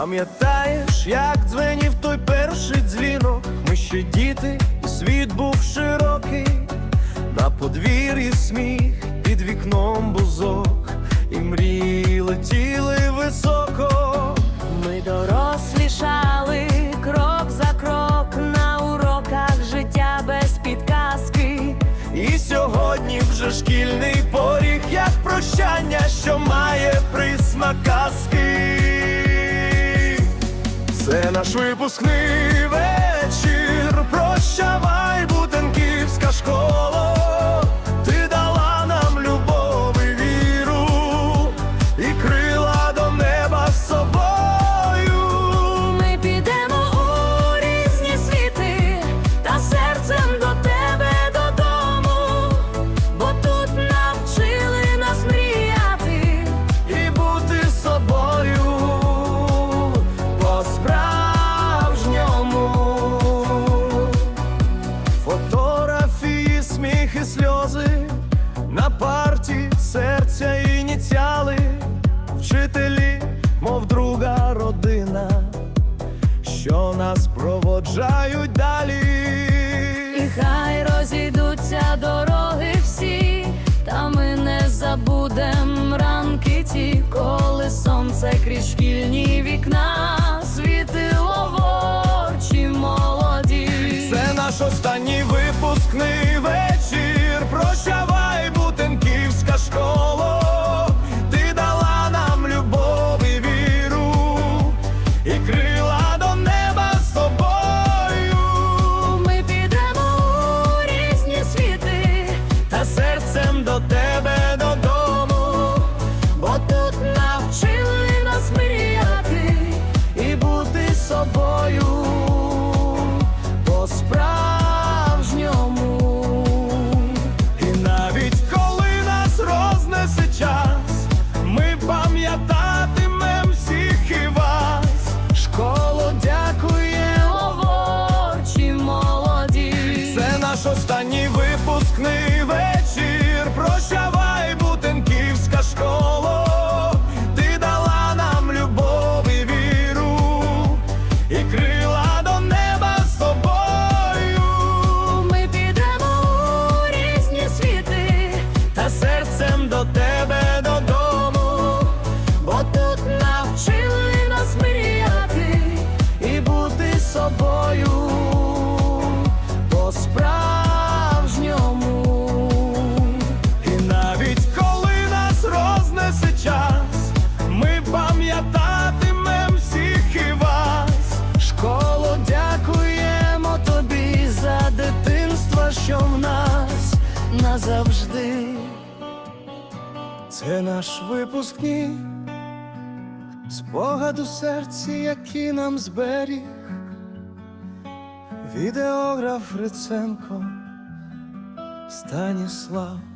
Пам'ятаєш, як дзвенів той перший дзвінок, ми ще діти, і світ був широкий, на подвір'ї сміх під вікном бузок, і мрії летіли високо. Ми дорослішали крок за крок. На уроках життя без підказки. І сьогодні вже шкільний поріг, як прощання, що має присмак казки наш випускний. що нас проводжають далі. І хай наш останній ти, це наш випускні, спогад у серці, який нам зберіг, відеограф Риценко Станіслав.